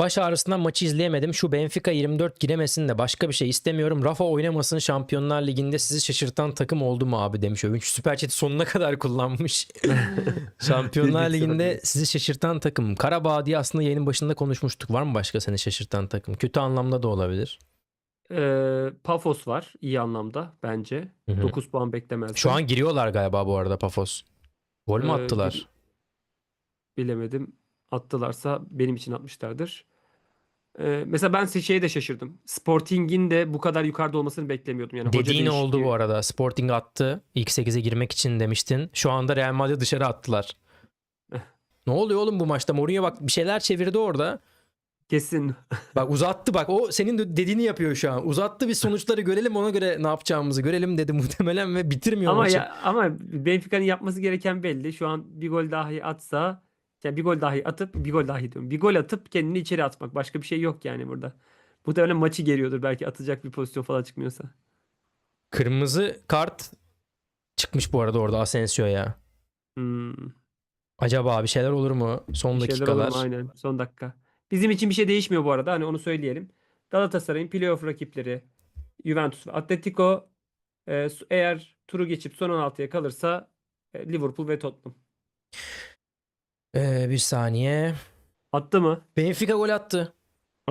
Baş ağrısından maçı izleyemedim. Şu Benfica 24 giremesin de başka bir şey istemiyorum. Rafa oynamasın Şampiyonlar Ligi'nde sizi şaşırtan takım oldu mu abi demiş Övünç. Süper Chat'i sonuna kadar kullanmış. Şampiyonlar Ligi'nde sizi şaşırtan takım. Karabağ diye aslında yayının başında konuşmuştuk. Var mı başka seni şaşırtan takım? Kötü anlamda da olabilir. Ee, Pafos var iyi anlamda bence. Hı hı. 9 puan beklemezdim. Şu an giriyorlar galiba bu arada Pafos. Gol mü Ee, attılar? bil- bilemedim. Attılarsa benim için atmışlardır. Ee, mesela ben şeye de şaşırdım. Sporting'in de bu kadar yukarıda olmasını beklemiyordum. Yani hoca Dediğin oldu değişikliği- bu arada. Sporting attı. İlk 8'e girmek için demiştin. Şu anda Real Madrid dışarı attılar. ne oluyor oğlum bu maçta? Mourinho bak bir şeyler çevirdi orada. Kesin. Bak uzattı bak o senin de dediğini yapıyor şu an. Uzattı bir sonuçları görelim ona göre ne yapacağımızı görelim dedi muhtemelen ve bitirmiyor Ama maçı. ya, ama Benfica'nın yapması gereken belli. Şu an bir gol dahi atsa yani bir gol dahi atıp bir gol dahi diyorum. Bir gol atıp kendini içeri atmak. Başka bir şey yok yani burada. Muhtemelen maçı geriyordur belki atacak bir pozisyon falan çıkmıyorsa. Kırmızı kart çıkmış bu arada orada Asensio'ya. Hmm. Acaba bir şeyler olur mu? Son Bir şeyler olur mu? dakikalar. Aynen. Son dakika. Bizim için bir şey değişmiyor bu arada. Hani onu söyleyelim. Galatasaray'ın playoff rakipleri Juventus ve Atletico e, su- eğer turu geçip son 16'ya kalırsa e, Liverpool ve Tottenham. Ee, bir saniye. Attı mı? Benfica gol attı.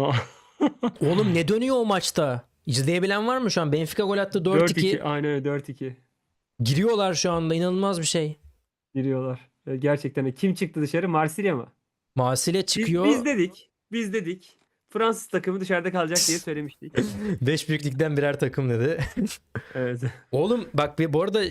Oğlum ne dönüyor o maçta? İzleyebilen var mı şu an? Benfica gol attı 4-2. 4-2. Aynen öyle 4-2. Giriyorlar şu anda. İnanılmaz bir şey. Giriyorlar. E, Gerçekten. Kim çıktı dışarı? Marsilya mı? Marsilya Biz, çıkıyor. biz dedik. Biz dedik. Fransız takımı dışarıda kalacak diye söylemiştik. 5 büyüklükten birer takım dedi. evet. Oğlum bak bir- bu arada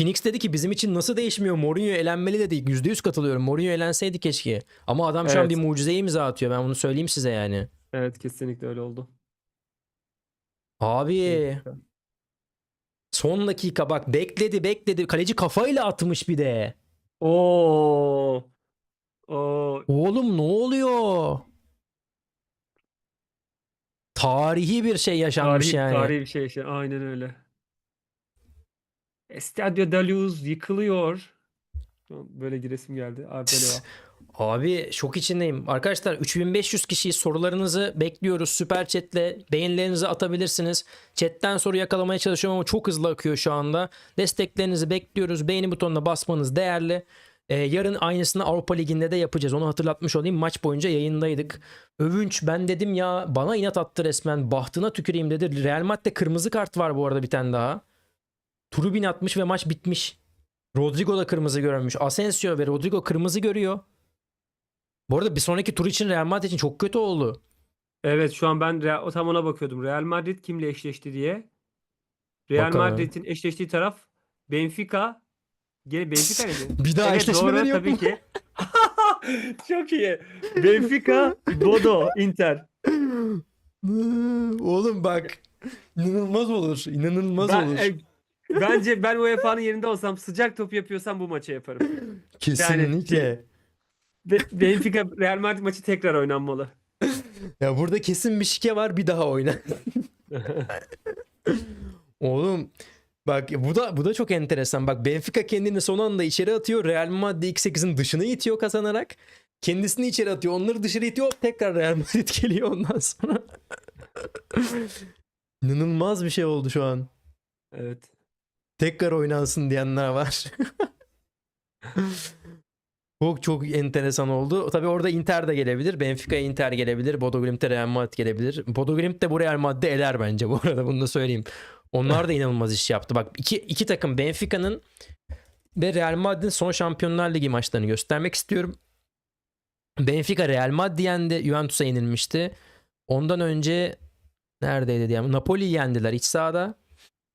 Phoenix dedi ki bizim için nasıl değişmiyor? Mourinho elenmeli dedi. %100 katılıyorum. Mourinho elenseydi keşke. Ama adam şu an Evet. bir mucize imza atıyor. Ben bunu söyleyeyim size yani. Evet kesinlikle öyle oldu. Abi son dakika bak bekledi bekledi. Kaleci kafayla atmış bir de. Oo. Oo. Oğlum ne oluyor? Tarihi bir şey yaşanmış Tarihi, yani. tarihi bir şey işte. Aynen öyle. Estadio da Luz yıkılıyor. Böyle giresim geldi. Arbeloa. Abi şok içindeyim. Arkadaşlar 3500 kişiyi sorularınızı bekliyoruz. Süper chatle beğenilerinizi atabilirsiniz. Chatten soru yakalamaya çalışıyorum ama çok hızlı akıyor şu anda. Desteklerinizi bekliyoruz. Beğeni butonuna basmanız değerli. Ee, yarın aynısını Avrupa Ligi'nde de yapacağız. Onu hatırlatmış olayım. Maç boyunca yayındaydık. Övünç ben dedim ya bana inat attı resmen. Bahtına tüküreyim dedi. Real Madrid'de kırmızı kart var bu arada bir tane daha. Trubin atmış ve maç bitmiş. Rodrigo da kırmızı görmüş. Asensio ve Rodrigo kırmızı görüyor. Bu arada bir sonraki tur için Real Madrid için çok kötü oldu. Evet şu an ben Real- tam ona bakıyordum. Real Madrid kimle eşleşti diye. Real Bakalım. Madrid'in eşleştiği taraf Benfica. Gene Benfica mıydı? Bir daha Evet eşleşmeleri doğru yok tabii mu? ki. Çok iyi. Benfica, Bodo, Inter. Oğlum bak. İnanılmaz olur. İnanılmaz Ben- olur. e, bence ben UEFA'nın yerinde olsam sıcak top yapıyorsam bu maçı yaparım. Kesinlikle. Be- Benfica Real Madrid maçı tekrar oynanmalı. Ya burada kesin bir şike var bir daha oyna. Oğlum bak bu da bu da çok enteresan. Bak Benfica kendini son anda içeri atıyor. Real Madrid ilk 8'in dışına itiyor kazanarak. Kendisini içeri atıyor. Onları dışarı itiyor. Hop, Tekrar Real Madrid geliyor ondan sonra. İnanılmaz bir şey oldu şu an. evet. Tekrar oynansın diyenler var. çok çok enteresan oldu. Tabii orada Inter de gelebilir. Benfica'ya Inter gelebilir. Bodo Glimt'e Real Madrid gelebilir. Bodo Glimt de bu Real Madrid'i eler bence bu arada bunu da söyleyeyim. Onlar da inanılmaz iş yaptı. Bak iki, iki takım Benfica'nın ve Real Madrid'in son Şampiyonlar Ligi maçlarını göstermek istiyorum. Benfica Real Madrid yendi. Juventus'a yenilmişti. Ondan önce neredeydi diye. Napoli'yi yendiler iç sahada.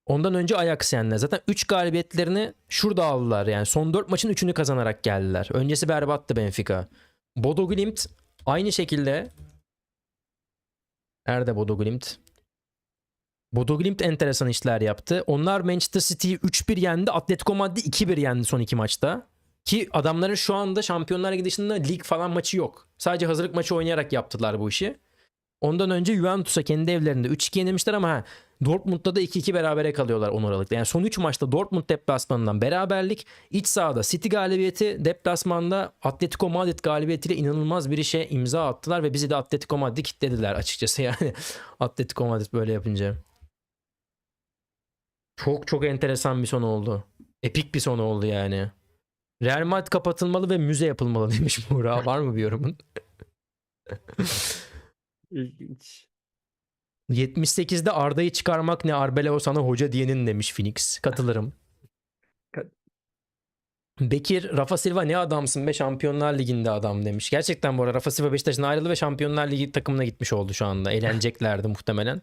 Ondan önce Ajax yendiler. Zaten 3 galibiyetlerini şurada aldılar. Yani son 4 maçın 3'ünü kazanarak geldiler. Öncesi berbattı Benfica. Bodo Glimt aynı şekilde Nerede Bodo Glimt? Bodo Glimt enteresan işler yaptı. Onlar Manchester City'yi 3-1 yendi. Atletico Madrid 2-1 yendi son iki maçta. Ki adamların şu anda Şampiyonlar Ligi dışında lig falan maçı yok. Sadece hazırlık maçı oynayarak yaptılar bu işi. Ondan önce Juventus'a kendi evlerinde 3-2 yenilmişler ama ha, Dortmund'da da 2-2 berabere kalıyorlar 10 Aralık'ta. Yani son 3 maçta Dortmund deplasmanından beraberlik, iç sahada City galibiyeti, deplasmanda Atletico Madrid galibiyetiyle inanılmaz bir işe imza attılar ve bizi de Atletico Madrid'i kitlediler açıkçası yani Atletico Madrid böyle yapınca. Çok çok enteresan bir son oldu. Epik bir son oldu yani. Real Madrid kapatılmalı ve müze yapılmalı demiş Buğra. Var mı bir yorumun? İlginç. 78'de Arda'yı çıkarmak ne Arbeleo sana hoca diyenin demiş Phoenix. Katılırım. Kat- Bekir, Rafa Silva ne adamsın be Şampiyonlar Ligi'nde adam demiş. Gerçekten bu arada Rafa Silva Beşiktaş'tan ayrıldı ve Şampiyonlar Ligi takımına gitmiş oldu şu anda. Eğleneceklerdi muhtemelen.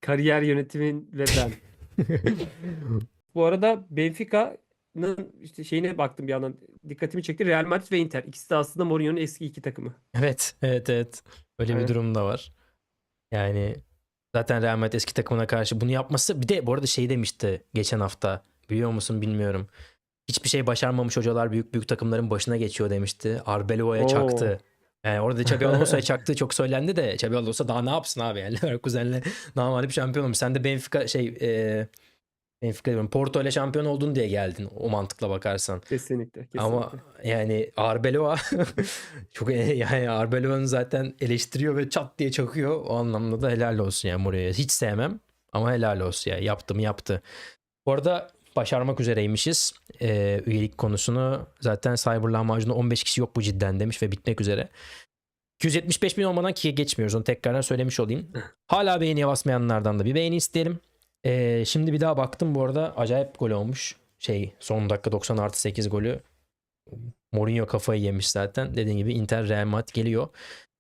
Kariyer yönetimin ve ben. Bu arada Benfica'nın işte şeyine baktım bir yandan. Dikkatimi çekti. Real Madrid ve Inter. İkisi de aslında Mourinho'nun eski iki takımı. Evet, evet, evet. Öyle bir Evet. durum da var. Yani zaten Real Madrid eski takımına karşı bunu yapması bir de bu arada şey demişti geçen hafta. Biliyor musun bilmiyorum. Hiçbir şey başarmamış hocalar büyük büyük takımların başına geçiyor demişti. Arbeloa'ya çaktı. Yani orada Xabi Alonso'ya çaktığı çok söylendi de Xabi Alonso daha ne yapsın abi yani Leverkusen'le namalip şampiyon olmuş. Sen de Benfica şey e, Benfica diyorum Porto ile şampiyon oldun diye geldin o mantıkla bakarsan. Kesinlikle. kesinlikle. Ama yani Arbeloa çok yani Arbeloa'nın zaten eleştiriyor ve çat diye çakıyor. O anlamda da helal olsun yani Mourinho'ya. Hiç sevmem ama helal olsun ya. Yaptı mı yaptı. Bu arada başarmak üzereymişiz. Ee, üyelik konusunu zaten Cyber lahmacunda 15 kişi yok bu cidden demiş ve bitmek üzere. 275 bin olmadan kiye geçmiyoruz. Onu tekrardan söylemiş olayım. Hala beğeniye basmayanlardan da bir beğeni isteyelim. Ee, şimdi bir daha baktım bu arada acayip gol olmuş. Şey son dakika 90 artı 8 golü. Mourinho kafayı yemiş zaten. Dediğim gibi Inter Real Madrid geliyor.